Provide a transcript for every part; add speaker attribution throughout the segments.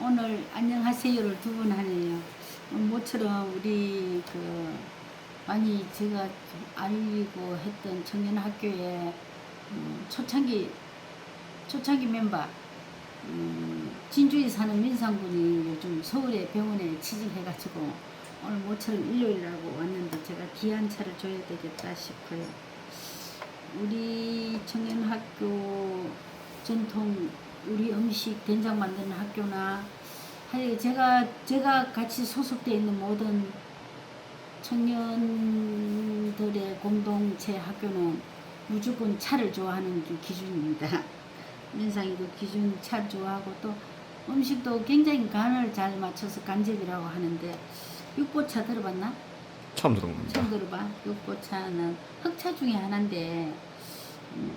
Speaker 1: 오늘 안녕하세요를 두 번 하네요. 모처럼 우리 그 많이 제가 좀 알리고 했던 청년학교에 음, 초창기 초창기 멤버 음, 진주에 사는 민상군이 요즘 서울의 병원에 취직해가지고 오늘 모처럼 일요일이라고 왔는데 제가 귀한 차를 줘야 되겠다 싶어요. 우리 청년학교 전통 우리 음식 된장 만드는 학교나 하여 제가 제가 같이 소속돼 있는 모든 청년들의 공동체 학교는 무조건 차를 좋아하는 게 기준입니다. 민상이 그 기준 차 좋아하고 또 음식도 굉장히 간을 잘 맞춰서 간접이라고 하는데 육보차 들어봤나?
Speaker 2: 처음 들은 겁니다.
Speaker 1: 처음 들어봐. 육보차는 흑차 중에 하나인데 음,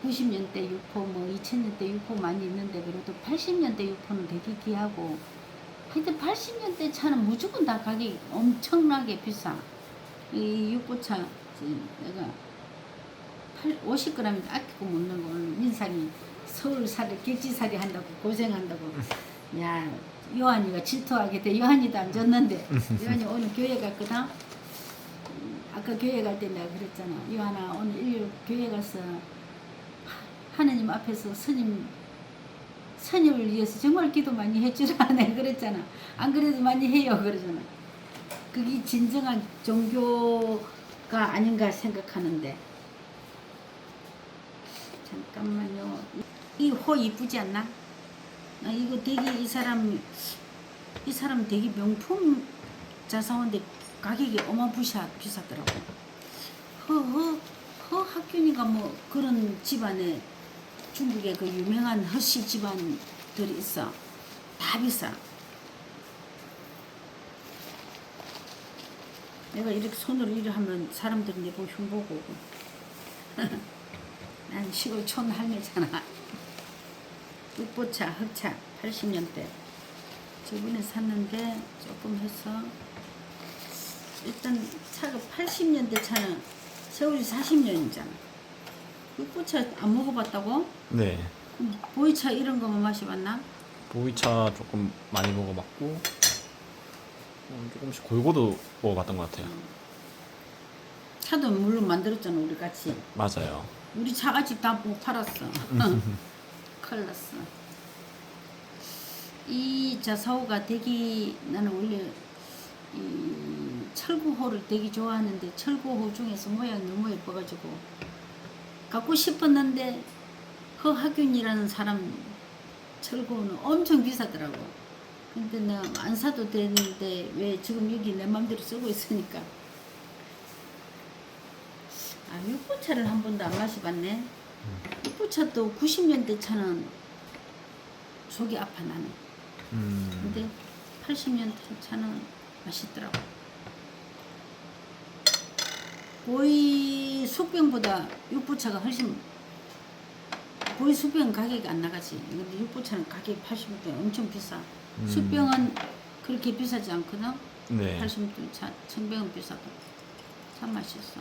Speaker 1: 90년대 육포 뭐 2000년대 육포 많이 있는데 그래도 80년대 육포는 되게 귀하고. 하여튼 80년대 차는 무조건 다 가격이 엄청나게 비싸. 이 지금 내가 50g 아끼고 먹는 거 오늘 민상이 서울살이 객지살이 한다고 고생한다고. 야 요한이가 질투하게 돼. 요한이도 안 줬는데. 요한이 오늘 교회 갔거든? 음, 아까 교회 갈 때 내가 그랬잖아. 요한아 오늘 일요 교회 가서 하- 하느님 앞에서 스님 스님을 위해서 정말 기도 많이 해주라 내가 그랬잖아 안 그래도 많이 해요 그러잖아 그게 진정한 종교가 아닌가 생각하는데 잠깐만요. 이 호 이쁘지 않나? 아, 이거 되게 이 사람 이 사람 되게 명품 자사원데 가격이 어마부샤 비싸더라고. 허허 허 학균이가 뭐 그런 집안에 중국에 그 유명한 허씨 집안들이 있어. 다 비싸. 내가 이렇게 손으로 일을 하면 사람들이 내 보고 흉보고 오고. 난 시골 촌 할매잖아. 육보차, 흑차, 80년대. 저번에 샀는데 조금 해서 일단 차가 80년대 차는 세월이 40년이잖아. 육보차 안 먹어봤다고?
Speaker 2: 네.
Speaker 1: 그럼 보이차 이런 거만 마셔봤나?
Speaker 2: 보이차 조금 많이 먹어봤고 어, 조금씩 골고루 먹어봤던 것 같아요.
Speaker 1: 차도 물론 만들었잖아 우리 같이.
Speaker 2: 맞아요.
Speaker 1: 우리 차같이 다못 팔았어. 큰일 났어. 이 자 사오가 되게 나는 원래 이 철구호를 되게 좋아하는데 철구호 중에서 모양이 너무 예뻐가지고 갖고 싶었는데 허학균이라는 사람 철구호는 엄청 비싸더라고. 근데 내가 안 사도 되는데 왜 지금 여기 내 맘대로 쓰고 있으니까 아, 육부차를 한 번도 안 마셔봤네. 육부차도 90년대 차는 속이 아파 나는.
Speaker 2: 음,
Speaker 1: 근데 80년대 차는 맛있더라고. 보이 숙병보다 육부차가 훨씬 보이 숙병 가격이 안 나가지. 근데 육부차는 가격이 80년대 엄청 비싸.
Speaker 2: 음.
Speaker 1: 숙병은 그렇게 비싸지 않거든.
Speaker 2: 네.
Speaker 1: 80년대 차, 청병은 비싸도 참 맛있어.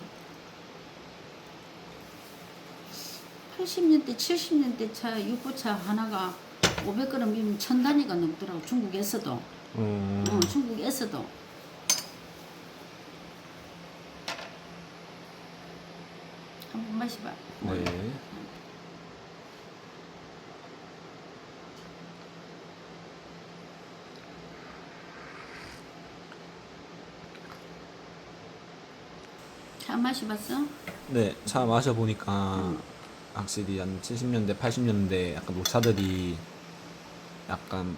Speaker 1: 80년대, 70년대 차, 육부차 하나가 500g이면 천 단위가 넘더라고, 중국에서도.
Speaker 2: 음,
Speaker 1: 어, 중국에서도. 한번 마셔봐.
Speaker 2: 네.
Speaker 1: 차 마셔봤어?
Speaker 2: 네. 차 마셔보니까 확실히 한 70년대, 80년대 약간 노차들이 약간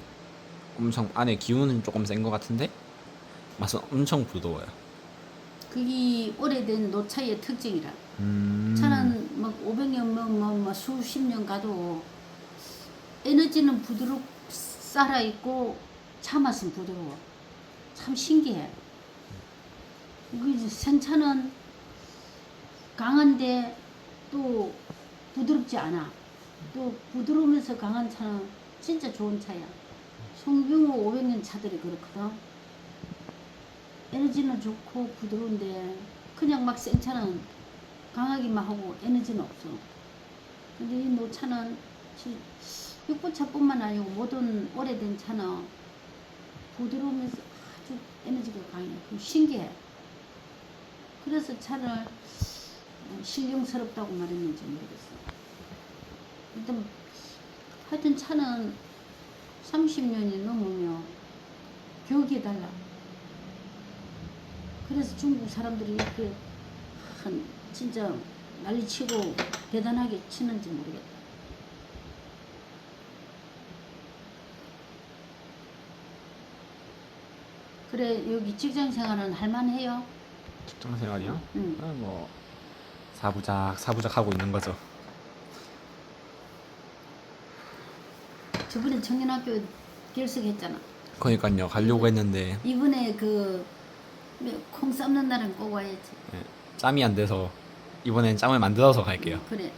Speaker 2: 엄청 안에 기운은 조금 센 것 같은데 맛은 엄청 부드러워요.
Speaker 1: 그게 오래된 노차의 특징이라.
Speaker 2: 음,
Speaker 1: 차는 막 500년 뭐, 뭐, 뭐 수십 년 가도 에너지는 부드럽 살아 있고 차 맛은 부드러워. 참 신기해. 그 생차는 강한데 또 부드럽지 않아. 또 부드러우면서 강한 차는 진짜 좋은 차야. 송병호 500년 차들이 그렇거든. 에너지는 좋고 부드러운데 그냥 막 생차는 강하기만 하고 에너지는 없어. 근데 이 노차는 시- 육부차뿐만 아니고 모든 오래된 차는 부드러우면서 아주 에너지가 강해. 그 신기해. 그래서 차를 어, 신령스럽다고 말했는지 모르겠어. 일단 하여튼 차는 30년이 넘으면 격이 달라. 그래서 중국 사람들이 이렇게 한 진짜 난리치고 대단하게 치는지 모르겠다. 그래 여기 직장 생활은 할만해요.
Speaker 2: 직장 생활이요?
Speaker 1: 응.
Speaker 2: 아, 뭐 사부작 사부작 하고 있는 거죠.
Speaker 1: 저번에 청년학교 결석했잖아.
Speaker 2: 그러니까요 가려고 했는데
Speaker 1: 이번에 그 콩 삶는 날은 꼭 와야지.
Speaker 2: 예, 짬이 안 돼서 이번엔 짬을 만들어서 갈게요.
Speaker 1: 그래.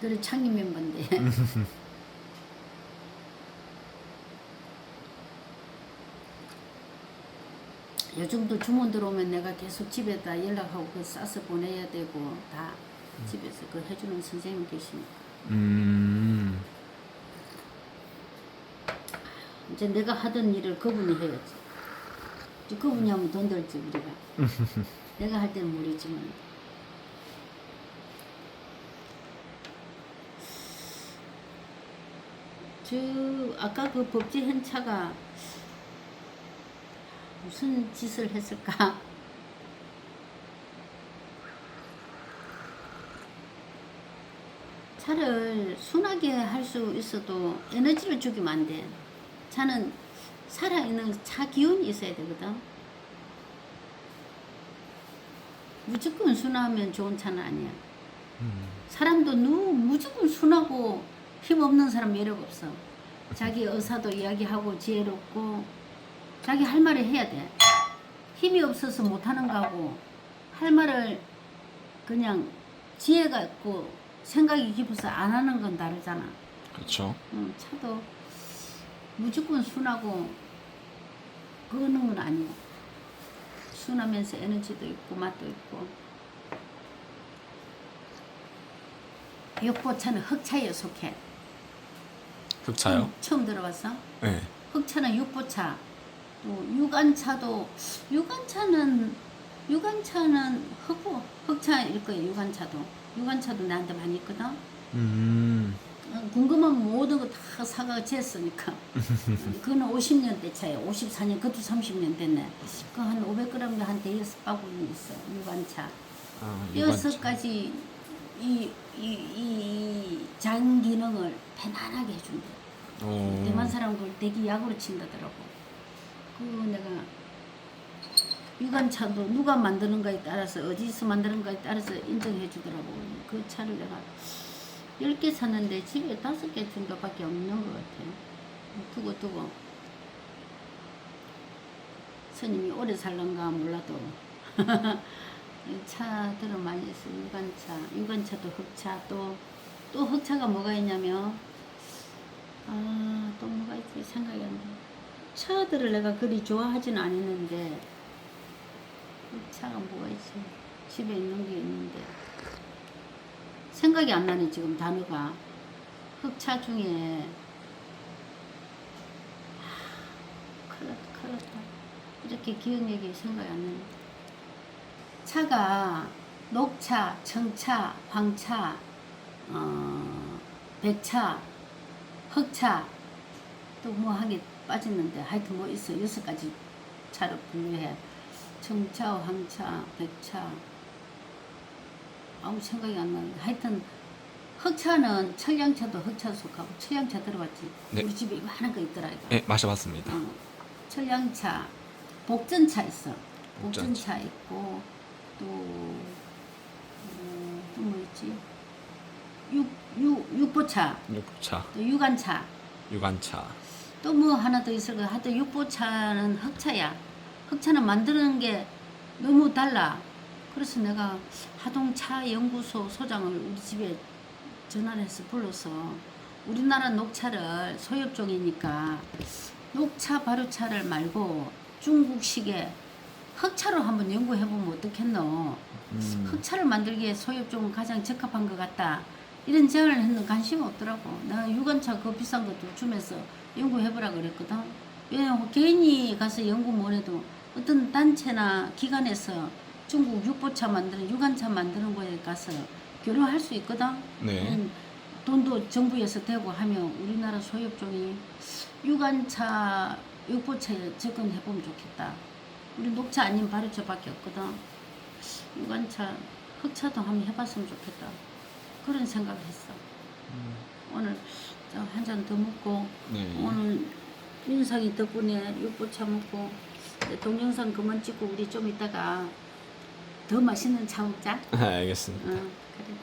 Speaker 1: 그래 창립 멤버인데. 요즘도 주문 들어오면 내가 계속 집에다 연락하고 그 싸서 보내야 되고 다 집에서 그 해주는 선생님 계시니까
Speaker 2: 음,
Speaker 1: 이제 내가 하던 일을 그분이 해야지. 이제 그분이 하면 돈 들지 우리가. 내가 할 때는 모르지만. 저 아까 그 법제 현차가 무슨 짓을 했을까? 차를 순하게 할 수 있어도 에너지를 주기만 안 돼. 차는 살아있는 차 기운이 있어야 되거든. 무조건 순하면 좋은 차는 아니야.
Speaker 2: 음,
Speaker 1: 사람도 누 무조건 순하고 힘 없는 사람 매력 없어. 자기 의사도 이야기하고 지혜롭고 자기 할 말을 해야 돼. 힘이 없어서 못하는 거하고 할 말을 그냥 지혜가 있고 생각이 깊어서 안 하는 건 다르잖아.
Speaker 2: 그렇죠.
Speaker 1: 응, 차도 무조건 순하고 그거는 건 아니야. 순하면서 에너지도 있고 맛도 있고. 육보차는 흑차에 속해.
Speaker 2: 흑차요?
Speaker 1: 음, 처음 들어봤어?
Speaker 2: 네.
Speaker 1: 흑차는 육보차. 또 육안차도 육안차는 육안차는 흑보 흑차일 거예요. 육안차도 육안차도 나한테 많이 있거든.
Speaker 2: 음,
Speaker 1: 어, 궁금한 모든 거 다 사가 쟀으니까. 그거는 50년대 차예요. 54년, 그것도 30년 됐네. 그한 500g 한 대여섯 바구니 있어. 일반차.
Speaker 2: 아,
Speaker 1: 여섯. 가지 이, 이, 이, 장 기능을 편안하게 해준대.
Speaker 2: 오,
Speaker 1: 대만 사람 그걸 대기 약으로 친다더라고. 그 내가 유관차도 누가 만드는가에 따라서 어디서 만드는가에 따라서 인정해 주더라고. 그 차를 내가 10개 샀는데 집에 5개 정도밖에 없는 것 같아. 두고 두고. 스님이 오래 살런가 몰라도. 이 차들은 많이 있어. 유관차. 유관차도 흑차. 또, 또 흑차가 뭐가 있냐면, 아, 또 뭐가 있지? 생각이 안 나. 차들을 내가 그리 좋아하지는 않았는데, 흑차가 뭐가 있지? 집에 있는 게 있는데. 생각이 안 나네, 지금 단어가. 흑차 중에, 아, 큰일 났다, 큰일 났다. 이렇게 기억력이 생각이 안 나네. 차가 녹차, 청차, 황차, 어, 백차, 흑차, 또 뭐 한 개 빠졌는데 하여튼 뭐 있어. 여섯 가지 차로 분류해. 청차, 황차, 백차. 아무 생각이 안 나는데 하여튼 흑차는 철량차도 흑차 속하고 철량차 들어봤지?
Speaker 2: 네.
Speaker 1: 우리 집에 이거 하나 거 있더라 이거.
Speaker 2: 네, 마셔봤습니다.
Speaker 1: 어, 철량차, 복전차 있어.
Speaker 2: 복전차.
Speaker 1: 복전차 있고 또또뭐 있지? 육, 육, 육보차,
Speaker 2: 육차,
Speaker 1: 또 육안차,
Speaker 2: 유관차.
Speaker 1: 또 뭐 하나 더 있을 거야. 하여튼 육보차는 흑차야. 흑차는 만드는 게 너무 달라. 그래서 내가 하동차 연구소 소장을 우리 집에 전화를 해서 불러서 우리나라 녹차를 소엽종이니까 녹차 발효차를 말고 중국식의 흑차로 한번 연구해보면 어떻겠노?
Speaker 2: 음,
Speaker 1: 흑차를 만들기에 소엽종은 가장 적합한 것 같다. 이런 제안을 했는데 관심이 없더라고. 내가 유관차 그 비싼 것도 주면서 연구해보라 그랬거든. 왜냐면 개인이 가서 연구 못 해도 어떤 단체나 기관에서 중국 육보차 만드는 유관차 만드는 거에 가서 교류할 수 있거든.
Speaker 2: 네.
Speaker 1: 음, 돈도 정부에서 대고 하면 우리나라 소유종이 유관차 육보차에 접근해 보면 좋겠다. 우리 녹차 아닌 발효차밖에 없거든. 유관차 흑차도 한번 해봤으면 좋겠다. 그런 생각했어. 오늘 한 잔 더 먹고
Speaker 2: 네.
Speaker 1: 오늘 민상이 덕분에 육보차 먹고 동영상 그만 찍고 우리 좀 이따가 더 맛있는 차 먹자.
Speaker 2: 알겠습니다.
Speaker 1: 응, 그래.